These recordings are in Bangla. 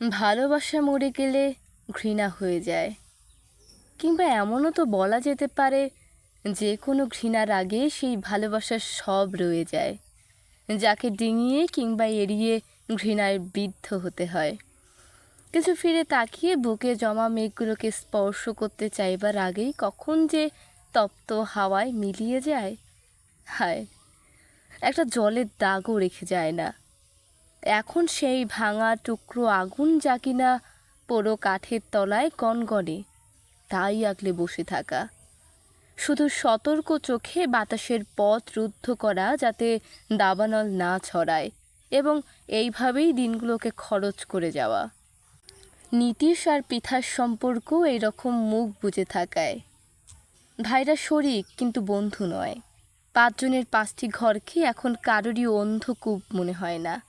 ভালোবাসা মরে গেলে ঘৃণা হয়ে যায়। কিংবা এমনও তো বলা যেতে পারে যে কোনো ঘৃণার আগে সেই ভালোবাসার সব রয়ে যায়, যাকে ডিঙিয়ে কিংবা এড়িয়ে ঘৃণায় বিদ্ধ হতে হয়। কিছু ফিরে তাকিয়ে বুকে জমা মেঘগুলোকে স্পর্শ করতে চাইবার আগেই কখন যে তপ্ত হাওয়ায় মিলিয়ে যায়, হায়, একটা জলের দাগও রেখে যায় না। এখন সেই ভাঙা টুকরো আগুন যা কিনা পোড়ো কাঠের তলায় গনগনে তাই আগলে বসে থাকা। শুধু সতর্ক চোখে বাতাসের পথ রুদ্ধ করা যাতে দাবানল না ছড়ায় এবং এইভাবেই দিনগুলোকে খরচ করে যাওয়া। নীতিশ আর পিঠার সম্পর্ক এইরকম মুখ বুজে থাকায়। ভাইরা শরিক, কিন্তু বন্ধু নয়। পাঁচজনের পাঁচটি ঘরকে এখন কারোরই অন্ধকূপ মনে হয় না।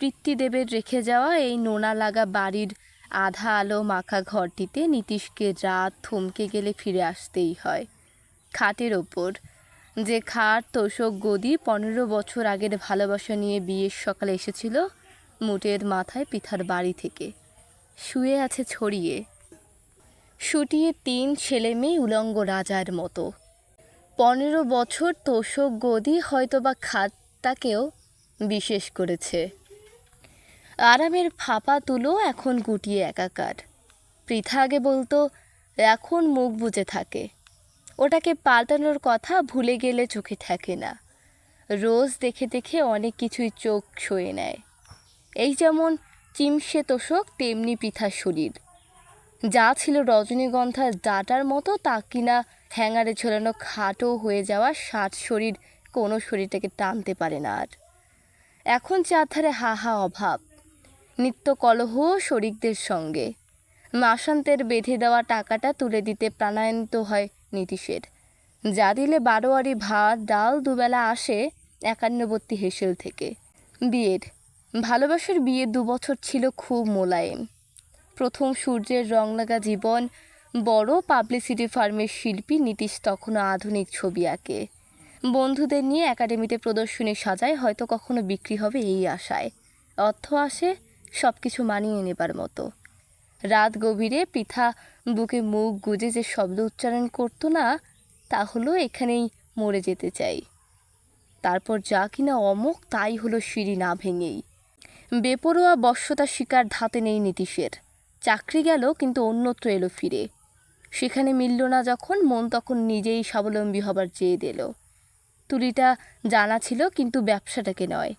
পৃথ্বীদেবের রেখে যাওয়া এই নোনা লাগা বাড়ির আধা আলো মাখা ঘরটিতে নীতিশকে রাত থমকে গেলে ফিরে আসতেই হয়। খাটের ওপর, যে খাট, তোষক, গদি পনেরো বছর আগের ভালোবাসা নিয়ে বিয়ের সকালে এসেছিল, মুটের মাথায় পিঠার বাড়ি থেকে। শুয়ে আছে ছড়িয়ে। শুটিয়ে তিন ছেলে মেয়ে উলঙ্গ রাজার মতো। পনেরো বছর তোষক, গদি হয়তোবা খাটটাকেও বিশেষ করেছে। আরামের ফাঁপা তুলো এখন গুটিয়ে একাকার। পৃথা আগে বলতো, এখন মুখ বুজে থাকে। ওটাকে পাল্টানোর কথা ভুলে গেলে চোখে থাকে না। রোজ দেখে দেখে অনেক কিছুই চোখ সয়ে নেয়। এই যেমন চিমসে তোষক, তেমনি পিঠার শরীর। যা ছিল রজনীগন্ধার ডাটার মতো, তা কিনা হ্যাঙ্গারে ঝোলানো খাটো হয়ে যাওয়া ষাট শরীর কোনো শরীরটাকে টানতে পারে না আর। এখন চারধারে হা হা অভাব। নিত্য কলহ শরিকদের সঙ্গে। মাসান্তের বেঁধে দেওয়া টাকাটা তুলে দিতে প্রাণায়ন্ত হয় নীতিশের। যা দিলে বারোয়ারি ভাত, ডাল দুবেলা আসে একান্নবর্তী হেসেল থেকে। বিয়ের, ভালোবাসার বিয়ে দু বছর ছিল খুব মোলায়েম। প্রথম সূর্যের রং লাগা জীবন, বড় পাবলিসিটি ফার্মের শিল্পী নীতিশ তখনও আধুনিক ছবি আঁকে। বন্ধুদের নিয়ে একাডেমিতে প্রদর্শনী সাজায়, হয়তো কখনো বিক্রি হবে এই আশায়। অর্থ আসে সব কিছু মানিয়ে নেবার মতো। রাত গভীরে পৃথা বুকে মুখ গুজে যে শব্দ উচ্চারণ করতো না, তা হলো এখানেই মরে যেতে চাই। তারপর যা কিনা অমুক, তাই হলো সিঁড়ি না ভেঙেই। বেপরোয়া বশ্যতা শিকার ধাতে নেই নীতিশের। চাকরি গেল, কিন্তু অন্যত্র এলো ফিরে। সেখানে মিলল না যখন, মন তখন নিজেই স্বাবলম্বী হবার চেয়ে দিল। তুলিটা জানা ছিল, কিন্তু ব্যবসাটাকে নয়।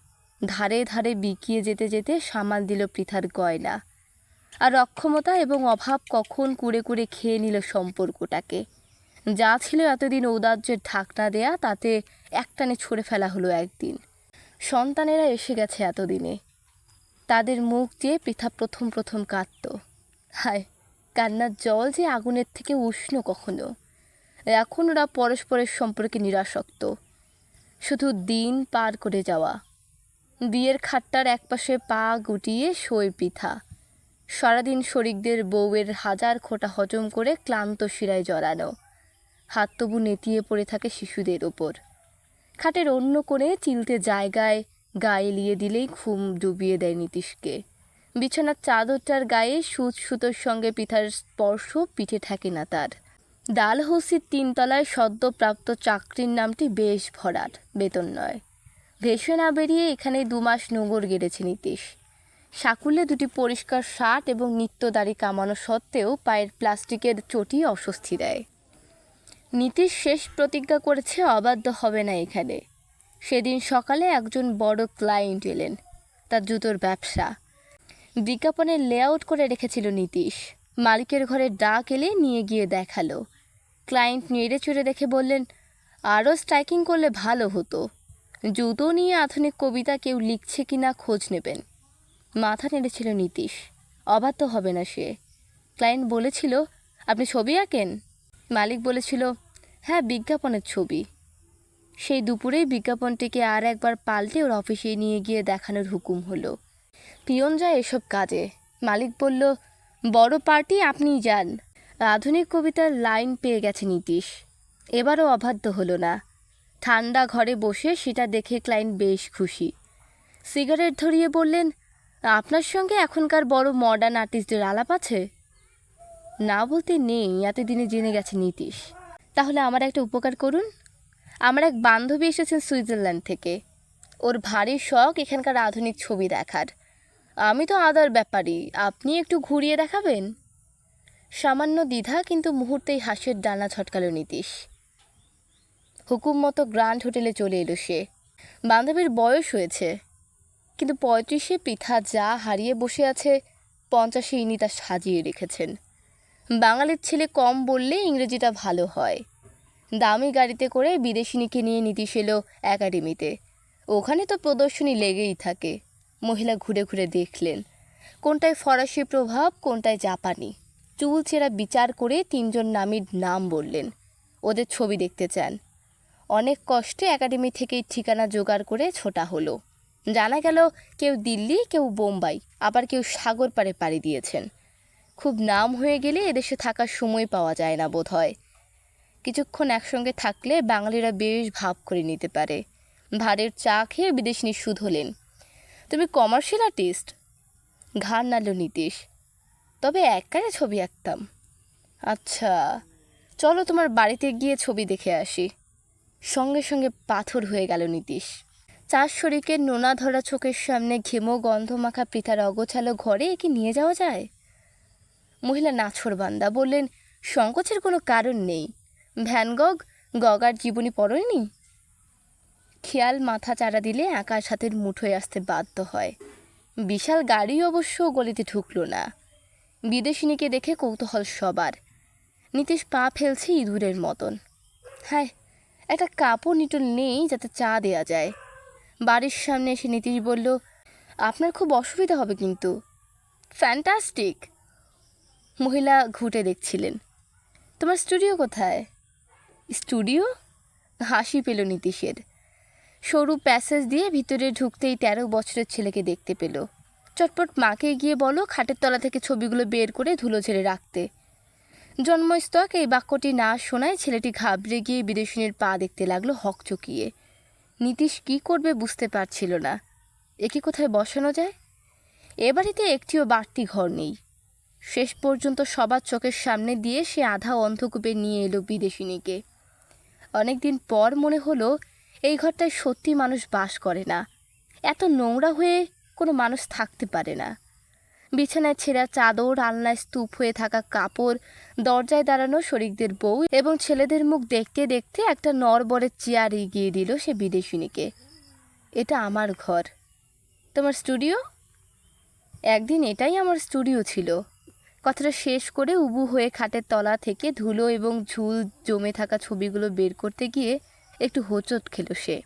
ধারে ধারে বিকিয়ে যেতে যেতে সামাল দিল পৃথার গয়না। আর অক্ষমতা এবং অভাব কখন কুড়ে কুড়ে খেয়ে নিল সম্পর্কটাকে। যা ছিল এতদিন ঔদার্যের ঢাকনা দেয়া, তাতে একটানে ছড়ে ফেলা হলো একদিন। সন্তানেরা এসে গেছে এতদিনে। তাদের মুখ দিয়ে পৃথা প্রথম প্রথম কাঁদত। হায়, কান্নার জল যে আগুনের থেকে উষ্ণ কখনো। এখন ওরা পরস্পরের সম্পর্কে নিরাসক্ত। শুধু দিন পার করে যাওয়া। বিয়ের খাটটার একপাশে পা গুটিয়ে শোয় পৃথা সারাদিন শরিকদের বউয়ের হাজার খোঁটা হজম করে ক্লান্ত শিরায় জড়ানো। হাত তবু নেতিয়ে পড়ে থাকে শিশুদের ওপর। খাটের অন্য কোণে চিলতে জায়গায় গায়ে লিয়ে দিলেই ঘুম ডুবিয়ে দেয় নীতিশকে। বিছানার চাদরটার গায়ে সুচ সুতোর সঙ্গে পিঠার স্পর্শ পিঠে থাকে না তার। ডালহৌসির তিনতলায় সদ্যপ্রাপ্ত চাকরির নামটি বেশ ভরাট, বেতন নয়। ভেসে না বেরিয়ে এখানে দু মাস নোঙর গেড়েছে নীতিশ। সাকুলে দুটি পরিষ্কার শার্ট এবং নিত্যদারি কামানো সত্ত্বেও পায়ের প্লাস্টিকের চটি অস্বস্তি দেয়। নীতিশ শেষ প্রতিজ্ঞা করেছে, অবাধ্য হবে না এখানে। সেদিন সকালে একজন বড় ক্লায়েন্ট এলেন, তার জুতোর ব্যবসা। বিজ্ঞাপনের লেআউট করে রেখেছিল নীতিশ। মালিকের ঘরে ডাক এলে নিয়ে গিয়ে দেখাল। ক্লায়েন্ট নেড়ে চড়ে দেখে বললেন, আরও স্ট্রাইকিং করলে ভালো হতো। জুতো নিয়ে আধুনিক কবিতা কেউ লিখছে কি না খোঁজ নেবেন। মাথা নেড়েছিল নীতিশ। অবাধ্য হবে না সে। ক্লায়েন্ট বলেছিল, আপনি ছবি আঁকেন? মালিক বলেছিল হ্যাঁ বিজ্ঞাপনের ছবি। সেই দুপুরেই বিজ্ঞাপনটিকে আর একবার পাল্টে ওর অফিসে নিয়ে গিয়ে দেখানোর হুকুম হলো। পিয়ন যায় এসব কাজে। মালিক বলল, বড় পার্টি, আপনিই যান। আধুনিক কবিতার লাইন পেয়ে গেছে নীতিশ। এবারও অবাধ্য হলো না। ঠান্ডা ঘরে বসে সেটা দেখে ক্লায়েন্ট বেশ খুশি। সিগারেট ধরিয়ে বললেন, আপনার সঙ্গে এখনকার বড় মডার্ন আর্টিস্টদের আলাপ আছে? না বলতে নেই, এতদিনে জেনে গেছে নীতিশ। তাহলে আমার একটা উপকার করুন। আমার এক বান্ধবী এসেছেন সুইজারল্যান্ড থেকে। ওর ভারী শখ এখানকার আধুনিক ছবি দেখার। আমি তো আদার ব্যাপারই আপনি একটু ঘুরিয়ে দেখাবেন? সামান্য দ্বিধা, কিন্তু মুহূর্তেই হাসির ডানা ছটকালো নীতিশ। হুকুম মতো গ্র্যান্ড হোটেলে চলে এলো সে। বান্ধবীর বয়স হয়েছে, কিন্তু পঁয়ত্রিশে পৃথা যা হারিয়ে বসে আছে, পঞ্চাশে ইনি তা সাজিয়ে রেখেছেন। বাঙালির ছেলে কম বললে ইংরেজিটা ভালো হয়। দামি গাড়িতে করে বিদেশিনীকে নিয়ে নীতিশ এলো একাডেমিতে। ওখানে তো প্রদর্শনী লেগেই থাকে। মহিলা ঘুরে ঘুরে দেখলেন, কোনটায় ফরাসি প্রভাব, কোনটায় জাপানি। চুল চেরা বিচার করে তিনজন নামীর নাম বললেন। ওদের ছবি দেখতে চান। অনেক কষ্টে একাডেমি থেকেই ঠিকানা জোগাড় করে ছোটা হলো। জানা গেল কেউ দিল্লি, কেউ বোম্বাই, আবার কেউ সাগর পাড়ে পাড়ি দিয়েছেন। খুব নাম হয়ে গেলে এদেশে থাকার সময় পাওয়া যায় না বোধ হয় কিছুক্ষণ একসঙ্গে থাকলে বাঙালিরা বেশ ভাব করে নিতে পারে। ভারের চা খেয়ে বিদেশিনী সুদ হলেন। তুমি কমার্শিয়াল আর্টিস্ট ঘাড় নাড়ল নীতিশ। তবে এককারে ছবি আঁকতাম। আচ্ছা চলো তোমার বাড়িতে গিয়ে ছবি দেখে আসি। সঙ্গে সঙ্গে পাথর হয়ে গেল নীতিশ। চার শরিকের নোনা ধরা চোখের সামনে ঘেমো গন্ধ মাখা পৃথার অগোছালো ঘরে একে নিয়ে যাওয়া যায়? মহিলা নাছরবান্দা বললেন, সংকোচের কোনো কারণ নেই। ভ্যানগগ, গগার জীবনী পড়েনি? খেয়াল মাথা চারা দিলে একার সাথের মুঠোয় আসতে বাধ্য হয়। বিশাল গাড়ি অবশ্য গলিতে ঢুকলো না। বিদেশিনীকে দেখে কৌতূহল সবার। নীতিশ পা ফেলছে ইঁদুরের মতন। হ্যাঁ একটা কাপড় নিটল নেই যাতে চা দেয়া যায়। বাড়ির সামনে এসে নীতিশ বলল, আপনার খুব অসুবিধা হবে কিন্তু। ফ্যান্টাস্টিক মহিলা ঘুটে দেখছিলেন। তোমার স্টুডিও কোথায়? স্টুডিও হাসি পেল নীতিশের। সরু প্যাসেজ দিয়ে ভিতরে ঢুকতেই তেরো বছরের ছেলেকে দেখতে পেল। চটপট মাকে গিয়ে বলো, খাটের তলা থেকে ছবিগুলো বের করে ধুলো ঝেড়ে রাখতে। জন্মস্তক এই বাক্যটি না শোনায় ছেলেটি ঘাবড়ে গিয়ে বিদেশিনীর পা দেখতে লাগল হকচকিয়ে নীতিশ কী করবে বুঝতে পারছিল না। একে কোথায় বসানো যায়? এ বাড়িতে একটিও বাড়তি ঘর নেই। শেষ পর্যন্ত সবার চোখের সামনে দিয়ে সে আধা অন্ধকূপে নিয়ে এলো বিদেশিনীকে। অনেকদিন পর মনে হলো, এই ঘরটায় সত্যি মানুষ বাস করে না। এত নোংরা হয়ে কোনো মানুষ থাকতে পারে না। বিছানায় ছেঁড়া চাদর, আলনায় স্তূপ হয়ে থাকা কাপড়, দরজায় দাঁড়ানো শরিকদের বউ এবং ছেলেদের মুখ দেখতে দেখতে একটা নরবরের চেয়ার এগিয়ে দিল সে বিদেশিনীকে। এটা আমার ঘর। তোমার স্টুডিও? একদিন এটাই আমার স্টুডিও ছিল। কথাটা শেষ করে উবু হয়ে খাটের তলা থেকে ধুলো এবং ঝুল জমে থাকা ছবিগুলো বের করতে গিয়ে একটু হোঁচট খেলো সে।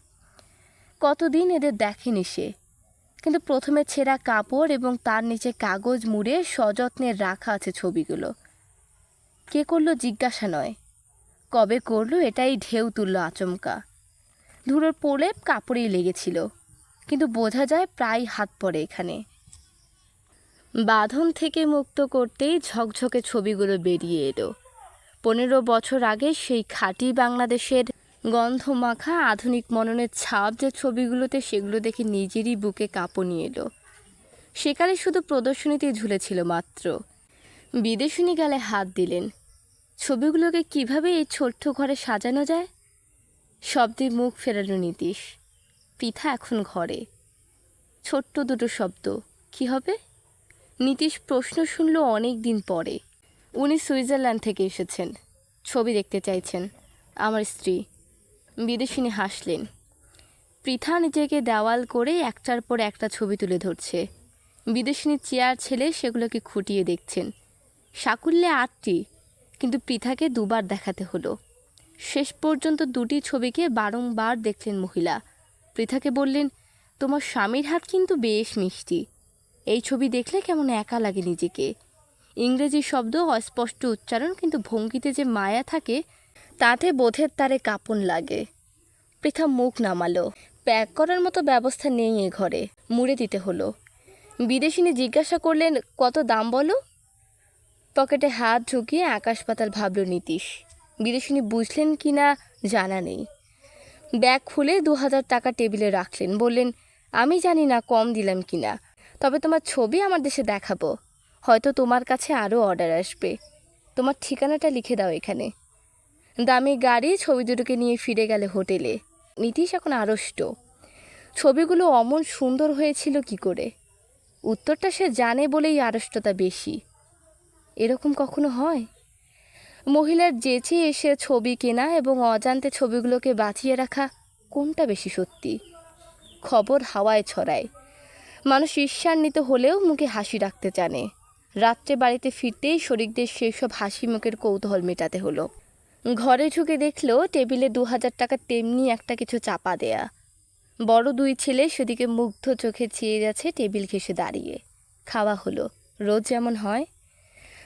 কতদিন এদের দেখেনি সে? কিন্তু প্রথমে ছেঁড়া কাপড় এবং তার নিচে কাগজ মুড়ে সযত্নে রাখা আছে ছবিগুলো। কে করল জিজ্ঞাসা নয়। কবে করল এটাই ঢেউ তুললো আচমকা। ধুলোর প্রলেপ কাপড়েই লেগেছিল, কিন্তু বোঝা যায় প্রায় হাত পড়ে এখানে। বাঁধন থেকে মুক্ত করতেই ঝকঝকে ছবিগুলো বেরিয়ে এলো। পনেরো বছর আগে সেই খাঁটি বাংলাদেশের গন্ধমাখা আধুনিক মননের ছাপ যে ছবিগুলোতে সেগুলো দেখে নিজেরই বুকে কাঁপনি এলো। সেকালে শুধু প্রদর্শনীতেই ঝুলেছিল মাত্র। বিদেশিনী গালে হাত দিলেন। ছবিগুলোকে কীভাবে এই ছোট্ট ঘরে সাজানো যায়? শব্দে মুখ ফেরালো নীতিশ। পৃথা এখন ঘরে। ছোট্ট দুটো শব্দ, কি হবে? নীতিশ প্রশ্ন শুনল অনেক দিন পরে। উনি সুইজারল্যান্ড থেকে এসেছেন। ছবি দেখতে চাইছেন। আমার স্ত্রী। বিদেশিনী হাসলেন। পৃথা নিজেকে দেওয়াল করে একটার পর একটা ছবি তুলে ধরছে। বিদেশিনী চেয়ার ছেলে সেগুলোকে খুঁটিয়ে দেখছেন। সাকুল্যে আটটি, কিন্তু পৃথাকে দুবার দেখাতে হলো। শেষ পর্যন্ত দুটি ছবিকে বারংবার দেখলেন মহিলা। পৃথাকে বললেন, তোমার স্বামীর হাত কিন্তু বেশ মিষ্টি। এই ছবি দেখলে কেমন একা লাগে নিজেকে। ইংরেজি শব্দ অস্পষ্ট উচ্চারণ, কিন্তু ভঙ্গিতে যে মায়া থাকে তাতে বোধের তারে কাপন লাগে। পৃথা মুখ নামালো। প্যাক করার মতো ব্যবস্থা নেই এ ঘরে, মুড়ে দিতে হলো। বিদেশিনী জিজ্ঞাসা করলেন, কত দাম বলো? পকেটে হাত ঢুকিয়ে আকাশ পাতাল ভাবল নীতিশ। বিদেশিনী বুঝলেন কি না জানা নেই। ব্যাগ খুলে দু হাজার টাকা টেবিলে রাখলেন, বললেন, আমি জানি না কম দিলাম কি না, তবে তোমার ছবি আমার দেশে দেখাবো। হয়তো তোমার কাছে আরও অর্ডার আসবে। তোমার ঠিকানাটা লিখে দাও এখানে। দামি গাড়ি, ছবি দুটোকে নিয়ে ফিরে গেলে হোটেলে। নীতিশ এখন আড়ষ্ট। ছবিগুলো অমন সুন্দর হয়েছিল কি করে? উত্তরটা সে জানে বলেই আড়ষ্টতা বেশি। এরকম কখনো হয়? মহিলার জেচে এসে ছবি কেনা এবং অজান্তে ছবিগুলোকে বাঁচিয়ে রাখা কোনটা বেশি সত্যি? খবর হাওয়ায় ছড়ায়। মানুষ ঈর্ষান্বিত হলেও মুখে হাসি রাখতে জানে। রাত্রে বাড়িতে ফিরতেই শরিকদের সেসব হাসি মুখের কৌতূহল মেটাতে হলো। ঘরে ঢুকে দেখল টেবিলে দু হাজার টাকা তেমনি একটা কিছু চাপা দেয়া। বড় দুই ছেলে সেদিকে মুগ্ধ চোখে চেয়ে যাচ্ছে টেবিল ঘেসে দাঁড়িয়ে। খাওয়া হলো, রোজ যেমন হয়।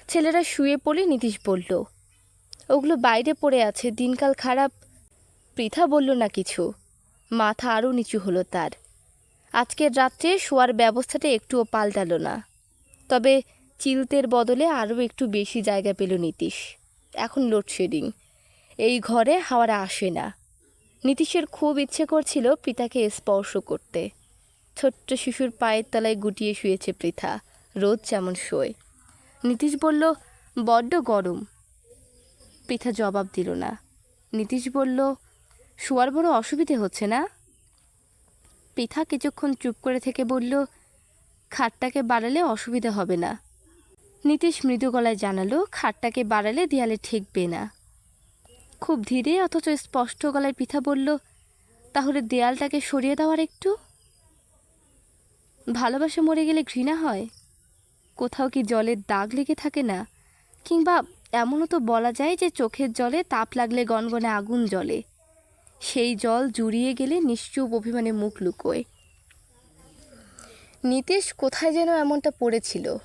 ছেলেরা শুয়ে পড়ে নীতিশ বলল, ওগুলো বাইরে পড়ে আছে, দিনকাল খারাপ। পৃথা বলল, না কিছু। মাথা আরও নিচু হলো তার। আজকের রাত্রে শোয়ার ব্যবস্থাটা একটুও পাল্টালো না। তবে চিলতের বদলে আরও একটু বেশি জায়গা পেল নীতিশ। এখন লোডশেডিং। এই ঘরে হাওয়ারা আসে না। নীতিশের খুব ইচ্ছে করছিল পৃথাকে স্পর্শ করতে। ছোট্ট শিশুর পায়ের তলায় গুটিয়ে শুয়েছে পৃথা রোদ যেমন শোয়। নীতিশ বলল, বড্ড গরম। পৃথা জবাব দিল না। নীতিশ বলল, শোয়ার বড় অসুবিধে হচ্ছে না? পৃথা কিছুক্ষণ চুপ করে থেকে বলল, খাটটাকে বাড়ালে অসুবিধা হবে না। নীতিশ মৃদু গলায় জানালো, খাটটাকে বাড়ালে দেয়ালে ঠেকবে না। খুব ধীরে অথচ স্পষ্ট গলায় পৃথা বলল, তাহলে দেয়ালটাকে সরিয়ে দেওয়ার একটু ভালোবাসা মরে গেলে ঘৃণা হয়। কোথাও কি জলের দাগ লেগে থাকে না? কিংবা এমনও তো বলা যায় যে চোখের জলে তাপ লাগলে গনগনে আগুন জ্বলে। সেই জল জুড়িয়ে গেলে নিশ্চুপ অভিমানে মুখ লুকোয়। নীতিশ কোথায় যেন এমনটা পড়েছিল।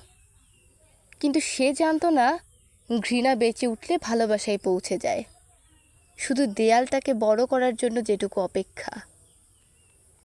কিন্তু সে জানতো না, ঘৃণা বেঁচে উঠলে ভালোবাসায় পৌঁছে যায়। শুধু দেয়ালটাকে বড় করার জন্য যেটুকু অপেক্ষা।